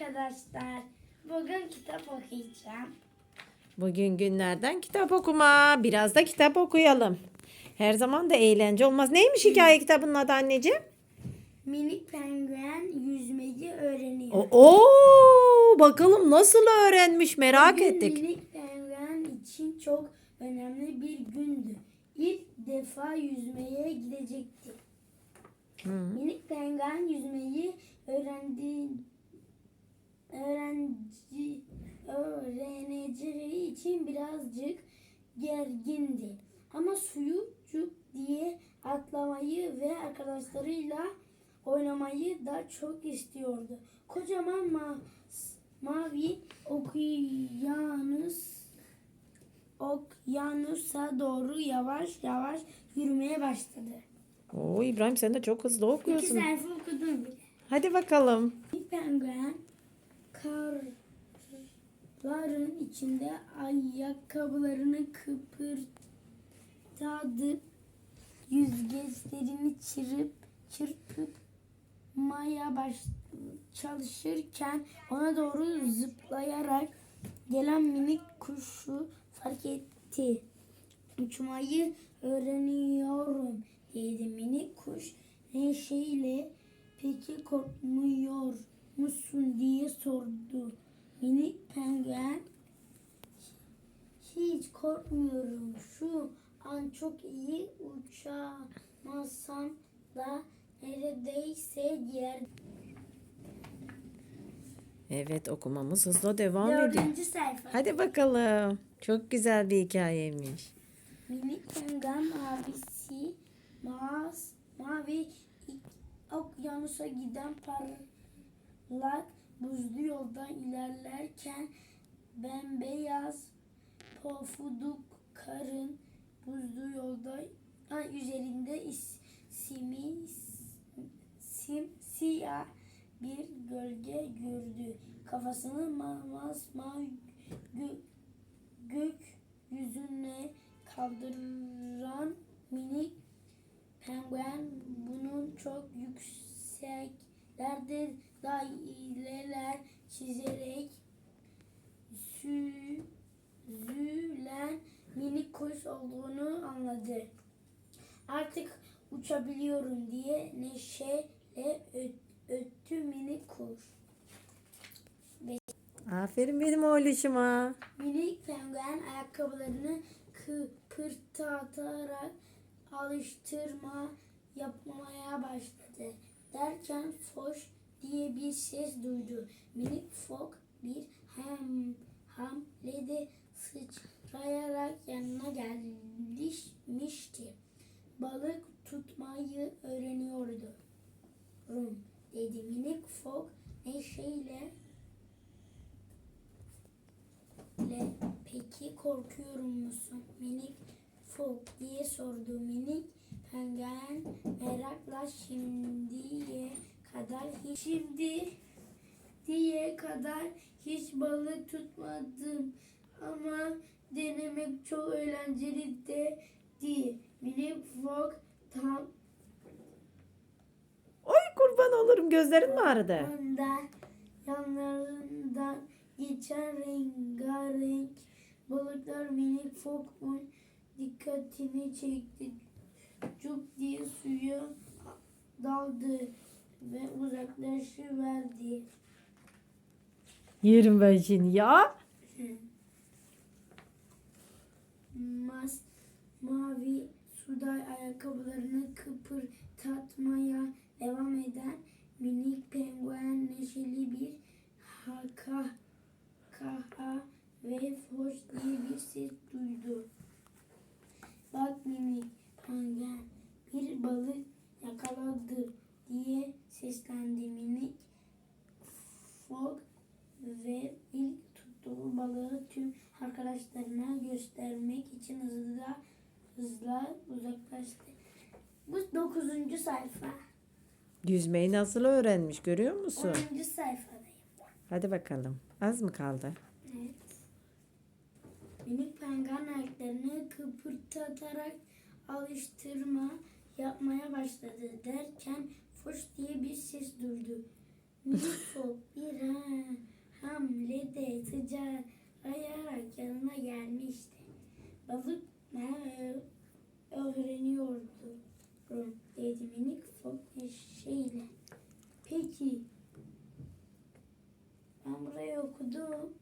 arkadaşlar. Bugün kitap okuyacağım. Bugün günlerden kitap okuma. Biraz da kitap okuyalım. Her zaman da eğlence olmaz. Neymiş hikaye kitabının adı anneciğim? Minik penguen yüzmeyi öğreniyor. Oo, bakalım nasıl öğrenmiş merak Bugün ettik. Minik penguen için çok önemli bir gündü. İlk defa yüzmeye gidecekti. Hı. Minik penguen yüzmeyi öğrendi öğrenci öğreneceği için birazcık gergindi. Ama suyu cuk diye atlamayı ve arkadaşlarıyla oynamayı da çok istiyordu. Kocaman ma- mavi okyanus okyanusa doğru yavaş yavaş yürümeye başladı. Oo, İbrahim sen de çok hızlı İki okuyorsun. sayfa okudum bile. Hadi bakalım. Bir penguen karların içinde ayakkabılarını kıpırdadı. Yüzgeçlerini çırpıp çırpıp maya baş çalışırken ona doğru zıplayarak gelen minik kuşu fark etti. Uçmayı öğreniyorum dedi minik kuş neşeyle. Peki korkmuyor musun diye sordu. Minik penguen hiç korkmuyorum. Şu an çok iyi uçamasam da neredeyse diğer Evet okumamız hızla devam ediyor. dördüncü sayfa. Hadi bakalım. Çok güzel bir hikayeymiş. Minik penguen mavisi maz, mavi okyanusa giden parlak buzlu yoldan ilerlerken bembeyaz pofuduk karın buzlu yolda ha, üzerinde is, simi simsiyah bir gölge gördü. Kafasını ma- masmavi gö- gökyüzüne kaldıran minik penguen bunun çok yükseklerde daireler çizerek süzülen minik kuş olduğunu anladı. Artık uçabiliyorum diye neşeyle öt- öttü minik kuş. Aferin benim oğluşuma. Minik penguen ayakkabılarını kıpırtatarak alıştırma yapmaya başladı. Derken foş diye bir ses duydu. Minik fok bir hem hamlede sıçrayarak yanına gelmişti. Balık tutmayı öğreniyordu. Rum dedi minik fok neşeyle Le, peki korkuyorum musun? Minik fok diye sordu. Minik penguen merakla şimdiye kadar hiç şimdi diye kadar hiç balık tutmadım. Ama denemek çok eğlenceli de değil. Minik fok tam Oy kurban olurum gözlerin mi ağrıdı? anda yanlarından geçen rengarenk balıklar minik fokun dikkatini çekti. Cuk diye suya daldı ve uzaklaşıverdi. Yerim ben şimdi ya. Mas mavi suda ayakkabılarını kıpırdatmaya devam eden minik penguen neşeli bir haka kaha ve hoş diye bir ses duydu. Bak minik penguen bir balık yakaladı diye seslendi minik fok ve ilk tuttuğu balığı tüm arkadaşlarına göstermek için hızla hızla uzaklaştı. Bu dokuzuncu sayfa. Yüzmeyi nasıl öğrenmiş görüyor musun? Onuncu sayfadayım. Hadi bakalım. Az mı kaldı? Evet. Minik penguen ayaklarını kıpırtatarak alıştırma yapmaya başladı derken fış diye bir ses durdu. Niko bir ha, hamlede tıcarayarak yanına gelmişti. Balık ne öğreniyordu dedi minik fok neşeyle. Peki ben burayı okudum.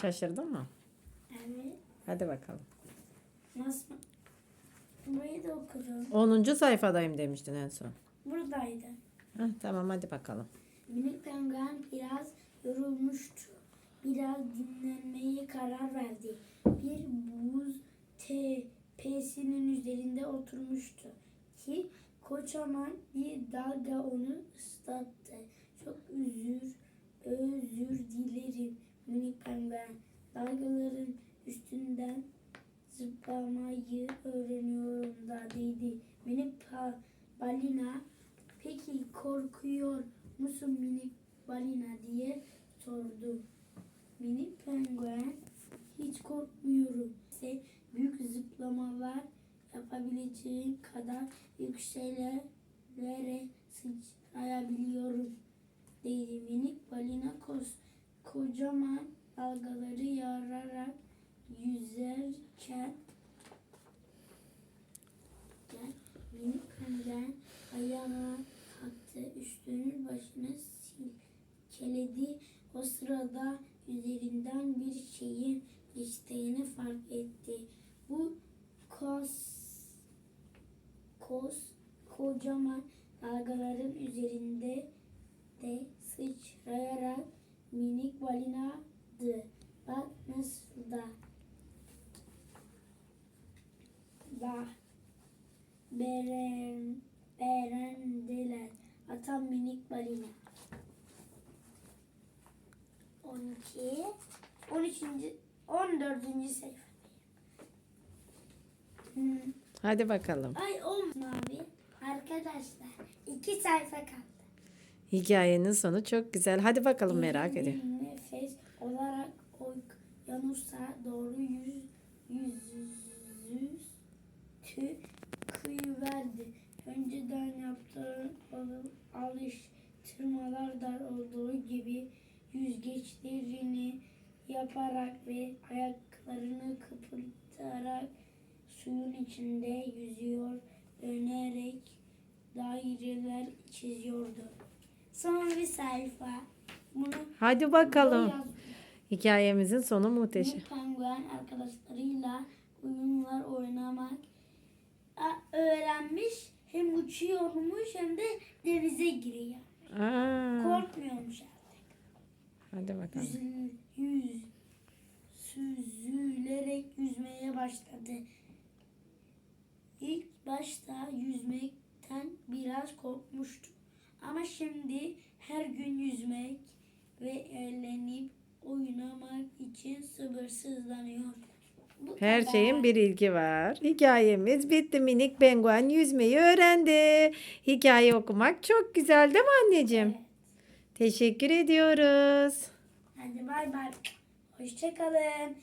Şaşırdın mı? Evet. Hadi bakalım. Nasıl? Burayı da okudum. 10. sayfadayım demiştin en son. Buradaydı. Heh, tamam hadi bakalım. Minik penguen biraz yorulmuştu. Biraz dinlenmeye karar verdi. Bir buz tepesinin üzerinde oturmuştu ki kocaman bir dalga onu ıslattı. Çok üzür, özür dilerim minik penguen. Dalgaların üstünden zıplamayı öğreniyorum da dedi. Minik balina Peki korkuyor musun minik balina diye sordu. Minik penguen hiç korkmuyorum. Ise büyük zıplamalar yapabileceğim kadar yükseklere sıçrayabiliyorum dedi. Minik balina kos, kocaman dalgaları yararak yüzerken Gel, minik penguen ayağına kalktı. Üstünün başını silkeledi. O sırada üzerinden bir şeyin geçtiğini fark etti. Bu kos, kos kocaman dalgaların üzerinde de sıçrayarak minik balinadı. Bak nasıl da da Beren, berendeler. Atam minik balina. 12 13. 14. sayfa. Hmm. Hadi bakalım. Ay olma abi. Arkadaşlar iki sayfa kaldı. Hikayenin sonu çok güzel. Hadi bakalım merak Derin ediyorum. bir Nefes olarak okyanusa doğru yüz yüz tü kıyıverdi. Önceden yaptığı balık alıştırmalar olduğu gibi yüzgeçlerini yaparak ve ayaklarını kıpırtarak suyun içinde yüzüyor, dönerek daireler çiziyordu. Son bir sayfa. Bunu Hadi bakalım. Hikayemizin sonu muhteşem. Bu penguen arkadaşlarıyla oyunlar oynamak öğrenmiş. Hem uçuyormuş hem de denize giriyor. Aa, Korkmuyormuş artık. hadi bakalım. Yüz, yüz, süzülerek yüzmeye başladı. İlk başta yüzmekten biraz korkmuştu. Ama şimdi her gün yüzmek ve eğlenip oynamak için sabırsızlanıyor. Bu Her kadar. şeyin bir ilgi var. Hikayemiz bitti. Minik penguen yüzmeyi öğrendi. Hikaye okumak çok güzel değil mi anneciğim? Evet. Teşekkür ediyoruz. Hadi bay bay. Hoşçakalın.